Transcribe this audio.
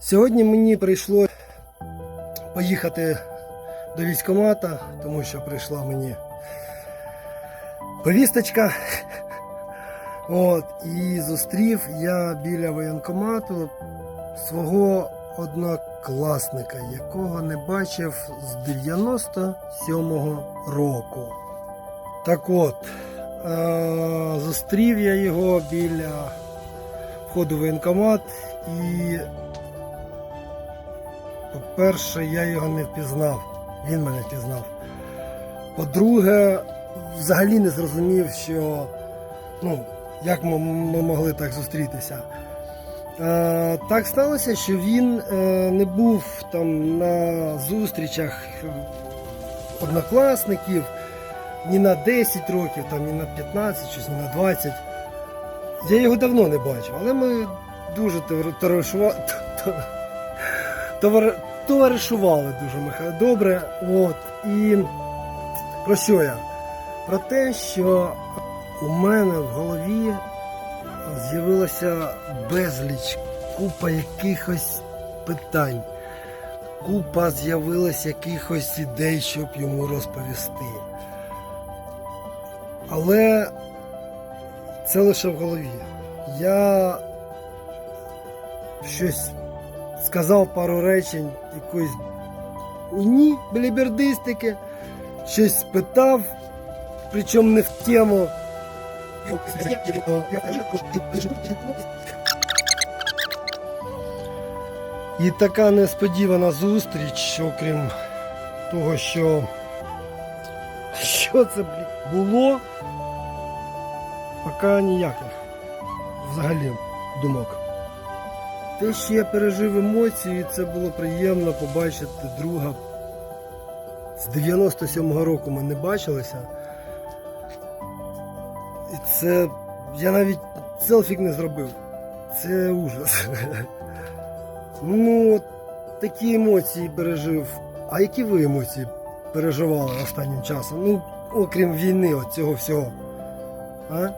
Сьогодні мені прийшло поїхати до військкомата, тому що прийшла мені повісточка. От, і зустрів я біля воєнкомату свого однокласника, якого не бачив з 97-го року. Так от, е- зустрів я його біля входу в воєнкомат і, по-перше, я його не впізнав. Він мене впізнав. По-друге, взагалі не зрозумів, що ну, як ми, ми могли так зустрітися. Е, так сталося, що він е, не був там на зустрічах однокласників ні на 10 років, там, ні на 15, щось, ні на 20. Я його давно не бачив, але ми дуже товар- товаришува- товар- товар- товаришували дуже добре. От. І про що я? Про те, що у мене в голові з'явилося безліч, купа якихось питань, купа з'явилось якихось ідей, щоб йому розповісти. Але це лише в голові. Я щось сказав пару речень якоїсь уні, белібердистики, щось спитав, причому не в тему. І така несподівана зустріч, окрім того, що. Що це, було? Поки ніяких взагалі думок. Те, що я пережив емоції, це було приємно побачити друга. З 97-го року ми не бачилися. І це. Я навіть селфік не зробив. Це ужас. Ну, такі емоції пережив. А які ви емоції переживали останнім часом? Ну, окрім війни, от цього всього. А?